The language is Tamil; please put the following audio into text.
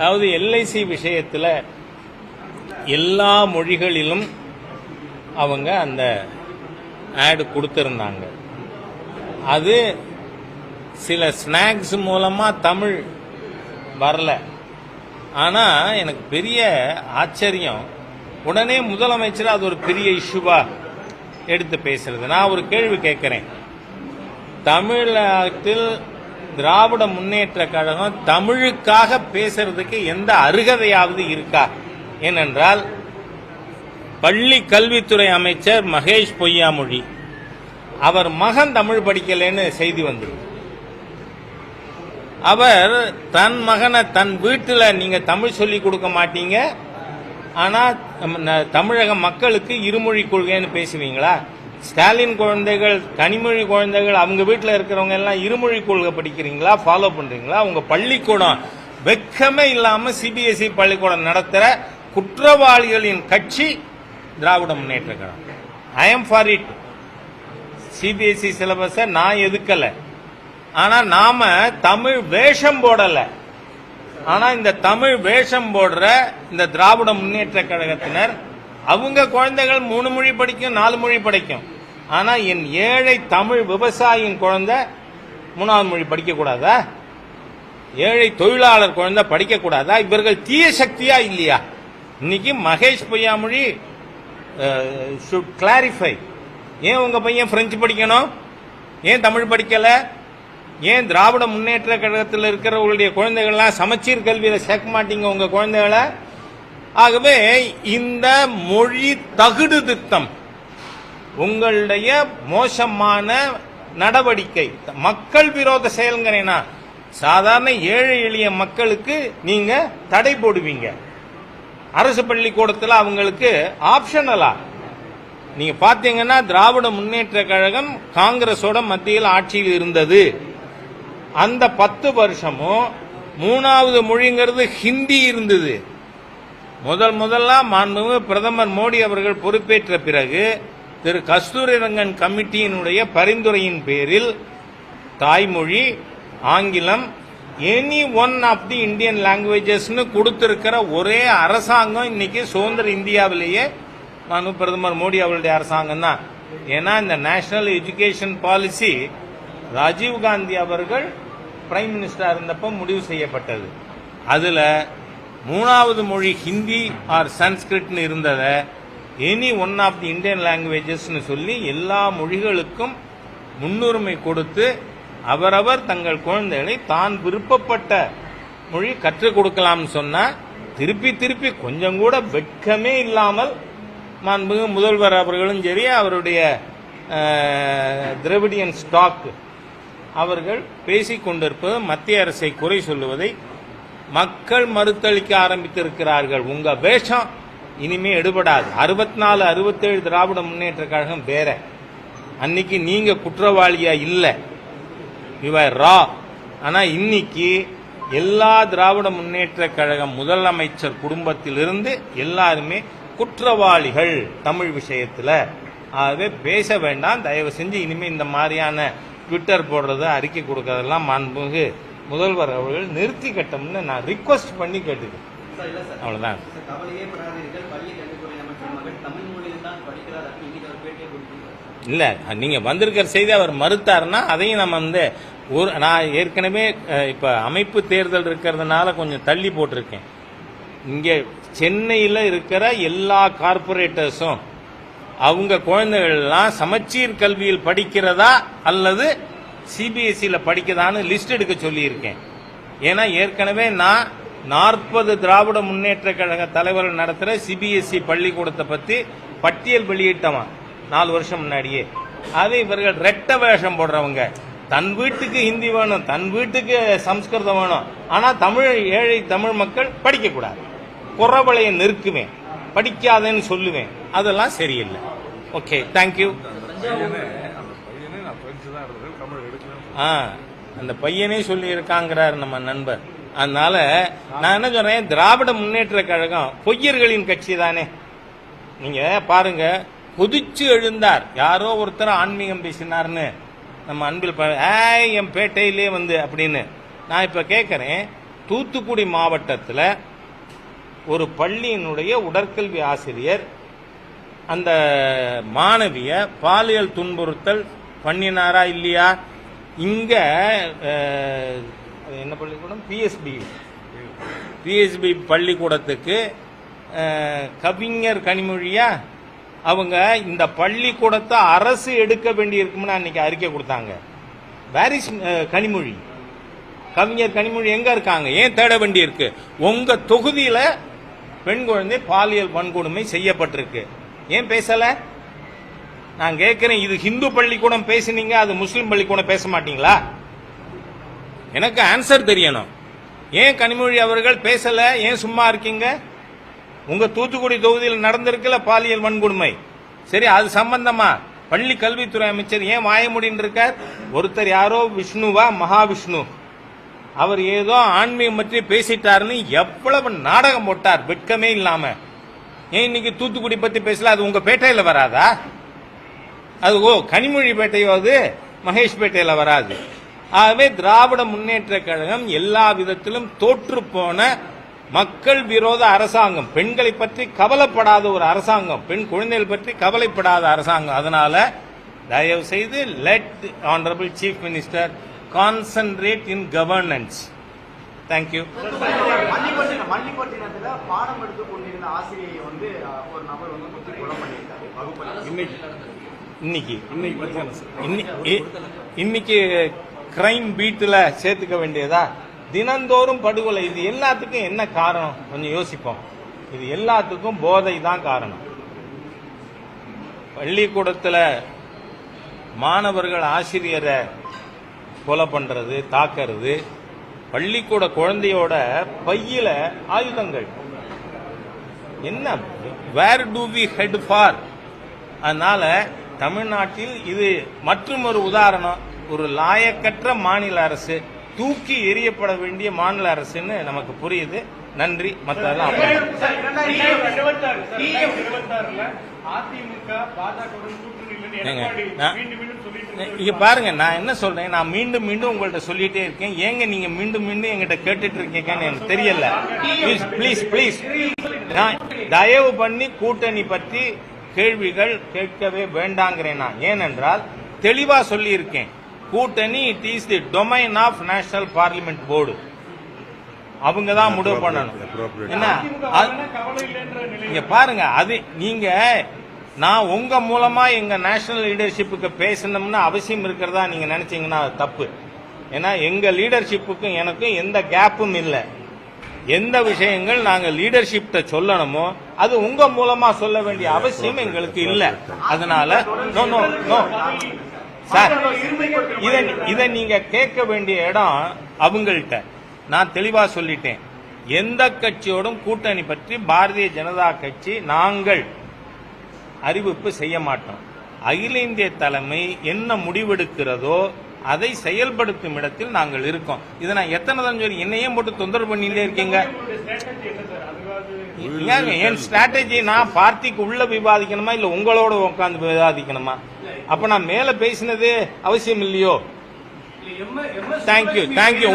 அதாவது எல்ஐசி விஷயத்தில் எல்லா மொழிகளிலும் அவங்க அந்த ஆடு கொடுத்துருந்தாங்க. அது சில ஸ்நாக்ஸ் மூலமாக தமிழ் வரல. ஆனால் எனக்கு பெரிய ஆச்சரியம். உடனே முதலமைச்சர் அது ஒரு பெரிய இஷ்யூவாக எடுத்து பேசுறது. நான் ஒரு கேள்வி கேட்குறேன். தமிழகத்தில் திராவிட முன்னேற்ற கழகம் தமிழுக்காக பேசுறதுக்கு எந்த அருகதையாவது இருக்கா? ஏனென்றால் பள்ளி கல்வித்துறை அமைச்சர் மகேஷ் பொய்யாமொழி அவர் மகன் தமிழ் படிக்கலைன்னு செய்தி வந்தது. அவர் தன் மகனை தன் வீட்டில் நீங்க தமிழ் சொல்லி கொடுக்க மாட்டீங்க ஆனா தமிழக மக்களுக்கு இருமொழி கொள்கைன்னு பேசுவீங்களா? ஸ்டாலின் குழந்தைகள் கனிமொழி குழந்தைகள் அவங்க வீட்டில் இருக்கிறவங்க எல்லாம் இருமொழி கொள்கை படிக்கிறீங்களா? ஃபாலோ பண்றீங்களா? உங்க பள்ளிக்கூடம் வெக்கமே இல்லாம சிபிஎஸ்இ பள்ளிக்கூடம் நடத்துற குற்றவாளிகளின் கட்சி Dravida Munnetra Kazhagam. I am for it CBSE சிலபஸை நான் எதுக்கல? ஆனா நாம தமிழ் வேஷம் போடல. ஆனா இந்த தமிழ் வேஷம் போடுற இந்த திராவிட முன்னேற்ற கழகத்தினர் அவங்க குழந்தைகள் மூணு மொழி படிக்கும் நாலு மொழி படிக்கும். ஆனா என் ஏழை தமிழ் விவசாயியின் குழந்தை மூணாவது மொழி படிக்கக்கூடாதா ஏழை தொழிலாளர் குழந்தை படிக்கக்கூடாதா இவர்கள் தீய சக்தியா இல்லையா? இன்னைக்கு மகேஷ் பொய்யாமொழி ஷுட் கிளாரிஃபை ஏன் உங்க பையன் பிரெஞ்சு படிக்கணும்? ஏன் தமிழ் படிக்கல? ஏன் திராவிட முன்னேற்ற கழகத்தில் இருக்கிறவங்களுடைய குழந்தைகள்லாம் சமச்சீர் கல்வியில் சேர்க்க மாட்டீங்க உங்க குழந்தைகளை? ஆகவே இந்த மொழி தகுடு திட்டம் உங்களுடைய மோசமான நடவடிக்கை. மக்கள் விரோத செயல்கிறேனா சாதாரண ஏழை எளிய மக்களுக்கு நீங்க தடை போடுவீங்க. அரசு பள்ளிக்கூடத்தில் அவங்களுக்கு ஆப்ஷனலா நீங்க பாத்தீங்கன்னா திராவிட முன்னேற்ற கழகம் காங்கிரஸோட மத்தியில் ஆட்சியில் இருந்தது. அந்த பத்து வருஷமும் மூணாவது மொழிங்கிறது ஹிந்தி இருந்தது. முதல் முதல்லாம் மாண்புமிகு பிரதமர் மோடி அவர்கள் பொறுப்பேற்ற பிறகு திரு கஸ்தூரிரங்கன் கமிட்டியினுடைய பரிந்துரையின் பேரில் தாய்மொழி ஆங்கிலம் any one of the Indian லாங்குவேஜஸ்னு கொடுத்திருக்கிற ஒரே அரசாங்கம் இன்னைக்கு சுதந்திர இந்தியாவிலேயே மாண்பு பிரதமர் மோடி அவருடைய அரசாங்கம் தான். ஏன்னா இந்த national education policy Rajiv Gandhi அவர்கள் பிரைம் மினிஸ்டர் இருந்தப்போ முடிவு செய்யப்பட்டது. அதுல மூணாவது மொழி ஹிந்தி ஆர் சன்ஸ்கிரிட்னு இருந்ததை any one of the Indian லாங்குவேஜஸ்னு சொல்லி எல்லா மொழிகளுக்கும் முன்னுரிமை கொடுத்து அவரவர் தங்கள் குழந்தைகளை தான் விருப்பப்பட்ட மொழி கற்றுக் கொடுக்கலாம்னு சொன்னால் திருப்பி திருப்பி கொஞ்சம் கூட வெட்கமே இல்லாமல் மாண்புமிகு முதல்வர் அவர்களும் சரி அவருடைய திரவிடியன் ஸ்டாக் அவர்கள் பேசிக் கொண்டிருப்பது மத்திய அரசை குறை சொல்லுவதை மக்கள் மறுத்தளிக்க ஆரம்பித்திருக்கிறார்கள். உங்க வேஷம் இனிமே எடுபடாது. அறுபத்தி நாலு அறுபத்தேழு திராவிட முன்னேற்ற கழகம் வேற. அன்னைக்கு நீங்க குற்றவாளியா இல்லை. இவர் ரா ஆனா இன்னைக்கு எல்லா திராவிட முன்னேற்ற கழகம் முதலமைச்சர் குடும்பத்திலிருந்து எல்லாருமே குற்றவாளிகள் தமிழ் விஷயத்துல. ஆகவே பேச வேண்டாம். தயவு செஞ்சு இனிமே இந்த மாதிரியான ட்விட்டர் போடுறது அறிக்கை கொடுக்கறதெல்லாம் மாண்புமிகு முதல்வர் அவர்கள் நிறுத்தி கட்டம்னு நான் ரிக்வஸ்ட் பண்ணி கேட்டுக்கிறேன். சார் இல்ல சார். அவ்வளவுதான். சார், கவலையே படாதீர்கள். பள்ளி கல்வித்துறை அமைச்சர் மகன் தமிழ் மொழியில் தான் படிக்கிறார் அப்படின்னு இன்னைக்கு அவர் பேட்டியை கொடுத்திருக்காரு. இல்ல நீங்க வந்திருக்கிற செய்தி அவர் மறுத்தாருன்னா அதையும் நம்ம வந்து ஒரு நான் ஏற்கனவே இப்ப அமைப்பு தேர்தல் இருக்கிறதுனால கொஞ்சம் தள்ளி போட்டிருக்கேன். இங்க சென்னையில இருக்கிற எல்லா கார்பரேட்டர்ஸும் அவங்க குழந்தைகள் எல்லாம் சமச்சீர் கல்வியில் படிக்கிறதா அல்லது சிபிஎஸ்சியில் படிக்கதான்னு லிஸ்ட் எடுக்க சொல்லியிருக்கேன். ஏன்னா ஏற்கனவே நான் நாற்பது திராவிட முன்னேற்ற கழக தலைவர்கள் நடத்துகிற சிபிஎஸ்சி பள்ளிக்கூடத்தை பற்றி பட்டியல் வெளியிட்டவன் நாலு வருஷம் முன்னாடியே. அது இவர்கள் ரெட்ட வேஷம் போடுறவங்க. தன் வீட்டுக்கு ஹிந்தி வேணும் தன் வீட்டுக்கு சம்ஸ்கிருதம் வேணும். ஆனால் தமிழ் ஏழை தமிழ் மக்கள் படிக்கக்கூடாது. குறவளையை நிற்குவேன் நெருக்குவேன் படிக்காதேன்னு சொல்லுவேன். அதெல்லாம் சரியில்லை. ஓகே தேங்க்யூ ஆ அந்த பையனே சொல்லி இருக்காங்கிறார் நம்ம நண்பர். அதனால நான் என்ன சொல்றேன் திராவிட முன்னேற்ற கழகம் பொய்யர்களின் கட்சி தானே. நீங்க பாருங்க கொதிச்சு எழுந்தார். யாரோ ஒருத்தர் ஆன்மீகம் பேசினார்னு. நம்ம அன்பில் ஏய் என் பேட்டையிலே வந்து அப்படின்னு. நான் இப்ப கேட்கறேன் தூத்துக்குடி மாவட்டத்தில் ஒரு பள்ளியினுடைய உடற்கல்வி ஆசிரியர் அந்த மாணவிய பாலியல் துன்புறுத்தல் பண்ணினாரா இல்லையா? இங்க என்ன பள்ளிக்கூடம்? பிஎஸ்பி பிஎஸ்பி பள்ளிக்கூடத்துக்கு கவிஞர் கனிமொழியா? அவங்க இந்த பள்ளிக்கூடத்தை அரசு எடுக்க வேண்டியிருக்கும்னு அன்னைக்கு அறிக்கை கொடுத்தாங்க. வேரிஸ் கனிமொழி? கவிஞர் கனிமொழி எங்க இருக்காங்க? ஏன் தேட வேண்டியிருக்கு? உங்க தொகுதியில பெண் குழந்தை பாலியல் வன்கொடுமை செய்யப்பட்டிருக்கு. ஏன் பேசல? நான் கேட்கிறேன் இது ஹிந்து பள்ளிக்கூடம் பேசினீங்க அது முஸ்லீம் பள்ளிக்கூடம் பேச மாட்டீங்களா? எனக்கு ஆன்சர் தெரியணும். ஏன் கனிமொழி அவர்கள் பேசல? ஏன் சும்மா இருக்கீங்க? உங்க தூத்துக்குடி தொகுதியில் நடந்திருக்கல பாலியல் வன்கொடுமை. சரி அது சம்பந்தமா? பள்ளி கல்வித்துறை அமைச்சர் ஏன் வாய முடின்னு இருக்கார்? ஒருத்தர் யாரோ விஷ்ணுவா? மகாவிஷ்ணு. அவர் ஏதோ ஆன்மீகம் பற்றி பேசிட்டாருன்னு எவ்வளவு நாடகம் போட்டார் வெட்கமே இல்லாம. ஏன் இன்னைக்கு தூத்துக்குடி பத்தி பேசல? அது உங்க பேட்டையில வராதா? அது ஓ கனிமொழி பேட்டையாவது மகேஷ் பேட்டையில வராது. ஆகவே திராவிட முன்னேற்ற கழகம் எல்லா விதத்திலும் தோற்று போன மக்கள் விரோத அரசாங்கம். பெண்களை பற்றி கவலைப்படாத ஒரு அரசாங்கம். பெண் குழந்தைகள் பற்றி கவலைப்படாத அரசாங்கம். அதனால தயவு செய்து let honourable chief minister concentrate in governance thank you பாடம் எடுத்து கொண்டிருந்த ஆசிரியை வந்து ஒரு நபர் வந்து குத்தி கொலை பண்ணியிருக்காரு வகுப்பில் இன்னைக்கு. இன்னைக்கு கிரைம் பீட்டில் சேர்த்துக்க வேண்டியதா? தினந்தோறும் படுகொலை. இது எல்லாத்துக்கும் என்ன காரணம்? கொஞ்சம் யோசிப்போம். இது எல்லாத்துக்கும் போதை தான் காரணம். பள்ளிக்கூடத்தில் மாணவர்கள் ஆசிரியரை கொலை பண்றது தாக்குறது பள்ளிக்கூட குழந்தையோட பையில ஆயுதங்கள். என்ன? Where do we head for அதனால தமிழ்நாட்டில் இது மற்றும் ஒரு உதாரணம். ஒரு லாயக்கற்ற மாநில அரசு. தூக்கி எறியப்பட வேண்டிய மாநில அரசுன்னு நமக்கு புரியுது. நன்றி. மற்றதெல்லாம். இங்க பாருங்க நான் என்ன சொல்றேன்? நான் மீண்டும் மீண்டும் உங்கள்ட்ட சொல்லிட்டே இருக்கேன். ஏங்க நீங்க மீண்டும் மீண்டும் எங்கிட்ட கேட்டுட்டு இருக்கீங்கன்னு எனக்கு தெரியல. ப்ளீஸ் ப்ளீஸ் ப்ளீஸ் தயவு பண்ணி கூட்டணி பற்றி கேள்விகள் கேட்கவே வேண்டாங்கிறேன் நான். ஏனென்றால் தெளிவா சொல்லி இருக்கேன் கூட்டணி it is the domain of national parliament board அவங்க தான் முடிவு பண்ணணும். என்ன? இங்க பாருங்க அது நீங்க நான் உங்க மூலமா எங்க நேஷனல் லீடர்ஷிப்புக்கு பேசணும்னு அவசியம் இருக்கிறதா நீங்க நினைச்சீங்கன்னா அது தப்பு. ஏன்னா எங்க லீடர்ஷிப்புக்கும் எனக்கும் எந்த கேப்பும் இல்லை. எந்த விஷயங்கள் நாங்க லீடர்ஷிப்ட சொல்லணுமோ அது உங்க மூலமா சொல்ல வேண்டிய அவசியம் எங்களுக்கு இல்ல. அதனால நோ நோ நோ சார் இதை இதை நீங்க கேட்க வேண்டிய இடம் அவங்கள்ட்ட. நான் தெளிவா சொல்லிட்டேன். எந்த கட்சியோடும் கூட்டணி பற்றி பாரதிய ஜனதா கட்சி நாங்கள் அறிவிப்பு செய்ய மாட்டோம். அகில இந்திய தலைமை என்ன முடிவெடுக்கிறதோ அதை செயல்படுத்தும் இடத்தில் நாங்கள் இருக்கோம். இதை நான் எத்தனை தடவை சொல்லி என்னையே போட்டு தொந்தரவு பண்ணிட்டே இருக்கீங்க? ஸ்ட்ராட்டஜி என்ன சார் அதுவாது ஏங்க, என் ஸ்ட்ராட்டஜி நான் பார்ட்டிக்கு உள்ள விவாதிக்கணுமா இல்ல உங்களோட உட்காந்து விவாதிக்கணுமா? அப்ப நான் மேல பேசினது அவசியம் இல்லையோ? Thank you thank you